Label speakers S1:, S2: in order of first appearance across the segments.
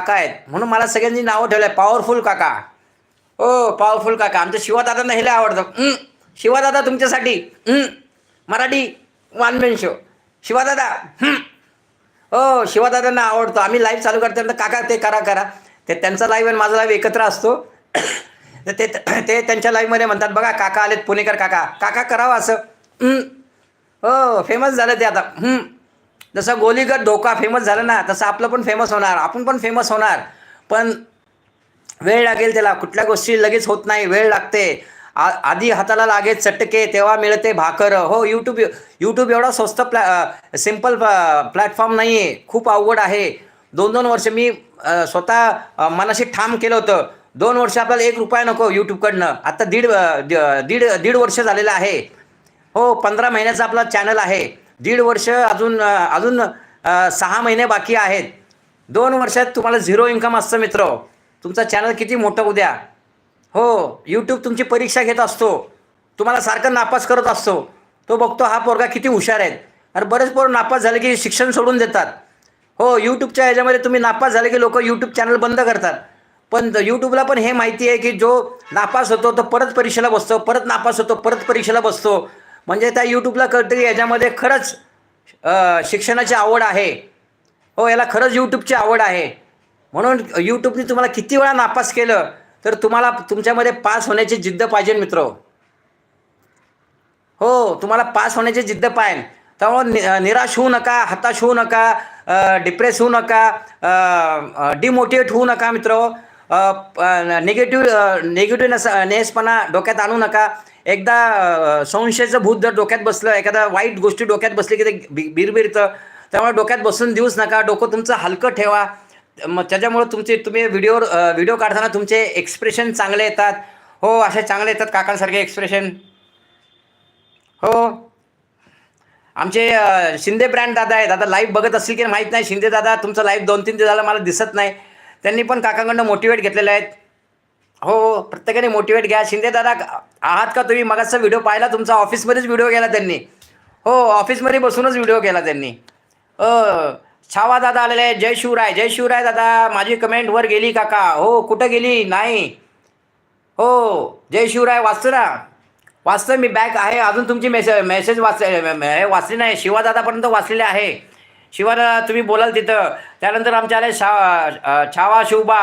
S1: काका आहेत. म्हणून मला सगळ्यांनी नावं ठेवलं आहे पॉवरफुल काका. हो पॉवरफुल काका. आमच्या शिवादादांना हेला आवडतं. शिवादादा तुमच्यासाठी. Marathi one man show Shivadada हो शिवादादांना आवडतो. आम्ही लाईव्ह चालू करतो काका ते करा करा. ते त्यांचा लाईव्ह आणि माझा लाईव्ह एकत्र असतो. तर ते ते त्यांच्या लाईव्हमध्ये म्हणतात बघा काका आलेत पुणेकर काका. काका करावं असं. हो फेमस झालं ते आता. जसं गोलीगत धोका फेमस झालं ना तसं आपलं पण फेमस होणार आपण पण फेमस होणार. पण वेळ लागेल त्याला कुठल्या गोष्टी लगेच होत नाही वेळ लागते. आ आधी हाताला लागे चटके तेव्हा मिळते भाकर. हो यूट्यूब यूट्यूब एवढा स्वस्त प्लॅ सिंपल प्लॅटफॉर्म नाही आहे खूप अवघड आहे. दोन दोन वर्ष मी स्वतः मनाशी ठाम केलं होतं. दोन वर्ष आपल्याला एक रुपया नको यूट्यूबकडनं आत्ता दीड द- दीड दीड वर्ष झालेलं आहे. हो पंधरा महिन्याचा आपला चॅनल आहे. दीड वर्ष अजून अजून सहा महिने बाकी आहेत. दोन वर्षात तुम्हाला झिरो इन्कम असतं मित्र. तुमचा चॅनल किती मोठं उद्या? हो यूट्यूब तुमची परीक्षा घेत असतो. तुम्हाला सारखं नापास करत असतो. तो बघतो हा पोरगा किती हुशार आहे. आणि बरेच पोरं नापास झाले की शिक्षण सोडून देतात. हो यूट्यूबच्या ह्याच्यामध्ये तुम्ही नापास झाले की लोक यूट्यूब चॅनल बंद करतात. पण यूट्यूबला पण हे माहिती आहे की जो नापास होतो तो परत परीक्षेला बसतो परत नापास होतो परत परीक्षेला बसतो. म्हणजे त्या यूट्यूबला कळतं की याच्यामध्ये खरंच शिक्षणाची आवड आहे. हो याला खरंच यूट्यूबची आवड आहे. म्हणून यूट्यूबने तुम्हाला किती वेळा नापास केलं तर तुम्हाला तुमच्यामध्ये पास होण्याची जिद्द पाहिजे मित्र. हो तुम्हाला पास होण्याची जिद्द पाहिजे. त्यामुळं नि निराश होऊ नका हताश होऊ नका डिप्रेस होऊ नका डिमोटिवेट होऊ नका मित्र. निगेटिव्ह निगेटिव्ह नेसपणा डोक्यात आणू नका. एकदा संशयाचं भूत जर डोक्यात बसलं एखादा वाईट गोष्टी डोक्यात बसली की ते बिरबिरतं त्यामुळे डोक्यात बसून देऊच नका डोकं तुमचं हलकं ठेवा. मग त्याच्यामुळं तुमचे तुम्ही व्हिडिओ व्हिडिओ काढताना तुमचे एक्सप्रेशन चांगले येतात. हो असे चांगले येतात काकांसारखे एक्सप्रेशन. हो. आमचे शिंदे ब्रँड दादा आहे दादा लाईव्ह बघत असतील की माहीत नाही. शिंदे दादा तुमचं लाईव्ह दोन तीन दिवस झालं मला दिसत नाही. त्यांनी पण काकांकडनं मोटिवेट घेतलेलं आहेत. हो, हो प्रत्येकाने मोटिवेट घ्या. शिंदे दादा आहात का तुम्ही? मगाचा व्हिडिओ पाहिला तुमचा. ऑफिसमध्येच व्हिडिओ केला त्यांनी. हो ऑफिसमध्ये बसूनच व्हिडिओ केला त्यांनी. अ छावा दादा आलेले आहे जय शिवराय जय शिवराय दादा. माझी कमेंट वर गेली काका. हो कुठं गेली? नाही. हो जय शिवराय वाचतो ना. वाचतो मी बॅक आहे. अजून तुमची मेसेज मेसेज वाचले वाचली नाही. शिवादादापर्यंत वाचलेले आहे. शिवादादा तुम्ही बोलाल तिथं. त्यानंतर आमच्या आले शा छावा शिवबा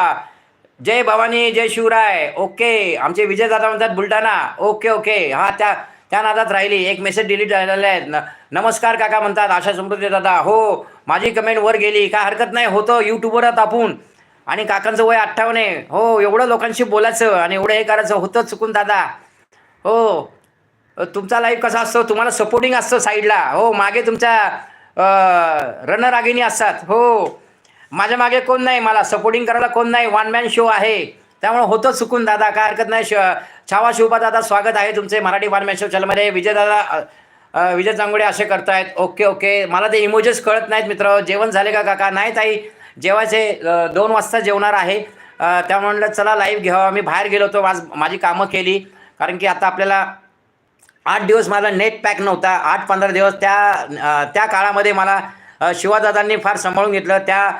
S1: जय भवानी जय शिवराय. ओके. आमचे विजयदादा म्हणतात बुलढाणा. Okay okay. हां त्या त्या नादात राहिली. एक मेसेज डिलीट झालेला आहे. न नमस्कार काका म्हणतात आशा समृद्धी दादा. हो माझी कमेंट वर गेली. काय हरकत नाही होतं. यूट्यूबवरात आपण. आणि काकांचं वय अठ्ठावन्न आहे. हो एवढं लोकांशी बोलायचं आणि एवढं हे करायचं होतं चुकून दादा. हो तुमचा लाईफ कसा असतो? तुम्हाला सपोर्टिंग असतं साईडला हो मागे तुमच्या रनर आगिनी असतात. हो. माझ्या मागे कोण नाही मला सपोर्टिंग करायला कोण नाही वन मॅन शो आहे. त्यामुळे होतं चुकून दादा काय हरकत नाही. श छावा शिवबा दादा स्वागत आहे तुमचे मराठी वन मॅन शो चॅनलमध्ये विजय दादा विजय चांगोडे असे करतायत. Okay okay. मला ते इमोजेस कळत नाहीत मित्र. जेवण झाले का काका? नाही ताई. जेवायचे दोन वाजता जेवणार आहे. त्या म्हणलं चला लाईव्ह घ्यावा. मी बाहेर गेलो होतो. आज माझी कामं केली. कारण की आता आपल्याला आठ दिवस मला नेट पॅक नव्हता. आठ पंधरा दिवस त्या त्या काळामध्ये मला शिवादादांनी फार सांभाळून घेतलं. त्या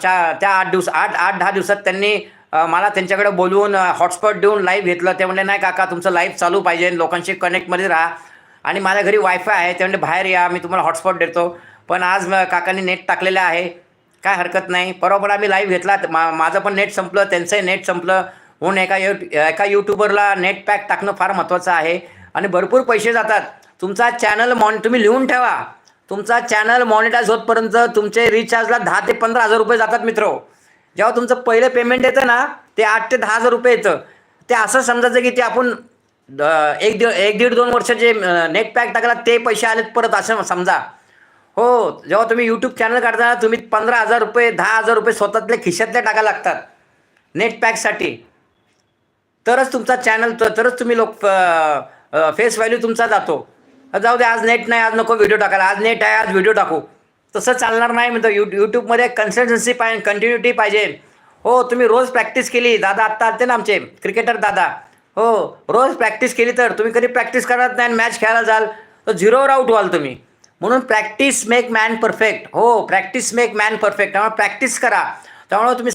S1: च्या त्या आठ दिवस आठ आठ दहा दिवसात त्यांनी मला त्यांच्याकडे बोलवून हॉटस्पॉट देऊन लाईव्ह घेतलं. ते म्हणले नाही काका तुमचं लाईव्ह चालू पाहिजे. लोकांशी कनेक्टमध्ये राहा. आणि माझ्या घरी वायफाय आहे. ते म्हणजे बाहेर या. मी तुम्हाला हॉटस्पॉट देतो. पण आज काकांनी नेट टाकलेलं आहे. काय हरकत नाही. परवा पण आम्ही लाईव्ह घेतला. मा माझं पण नेट संपलं. त्यांचंही नेट संपलं. म्हणून एका यू एका यूट्यूबरला नेट पॅक टाकणं फार महत्त्वाचं आहे. आणि भरपूर पैसे जातात. तुमचा चॅनल मॉन तुम्ही लिहून ठेवा. तुमचा चॅनल मॉनिटाईज होतपर्यंत तुमचे रिचार्जला दहा ते पंधरा हजार रुपये जातात मित्र. जेव्हा तुमचं पहिलं पेमेंट येतं ना ते आठ ते दहा हजार रुपये येतं. ते असं समजायचं की ते आपण एक दीड एक दीड दोन वर्ष जे नेट पॅक टाकला ते पैसे आलेत परत असं समजा. हो जेव्हा तुम्ही यूट्यूब चॅनल काढताना तुम्ही पंधरा हजार रुपये दहा हजार रुपये स्वतःतल्या खिशातले टाकायला लागतात. नेट पॅकसाठी तरच तुमचा चॅनल तरच तुम्ही लोक फेस व्हॅल्यू तुमचा जातो. जाऊ दे आज नेट नाही आज नको व्हिडिओ टाकायला. आज नेट आहे आज व्हिडिओ टाकू. तसं चालणार नाही म्हणतो यू यूट्यूबमध्ये कन्सिस्टन्सी पाहिजे कंटिन्युटी पाहिजे. हो तुम्ही रोज प्रॅक्टिस केली. दादा आत्ता आलते ना आमचे. क्रिकेटर दादा. हो रोज प्रॅक्टिस केली तर. तुम्ही कधी प्रॅक्टिस करत नाही मॅच खेळायला जाल तर झिरोवर आउट व्हाल तुम्ही. म्हणून प्रॅक्टिस मेक मॅन परफेक्ट हो प्रॅक्टिस मेक मॅन परफेक्ट त्यामुळे प्रॅक्टिस करा. त्यामुळे तुम्ही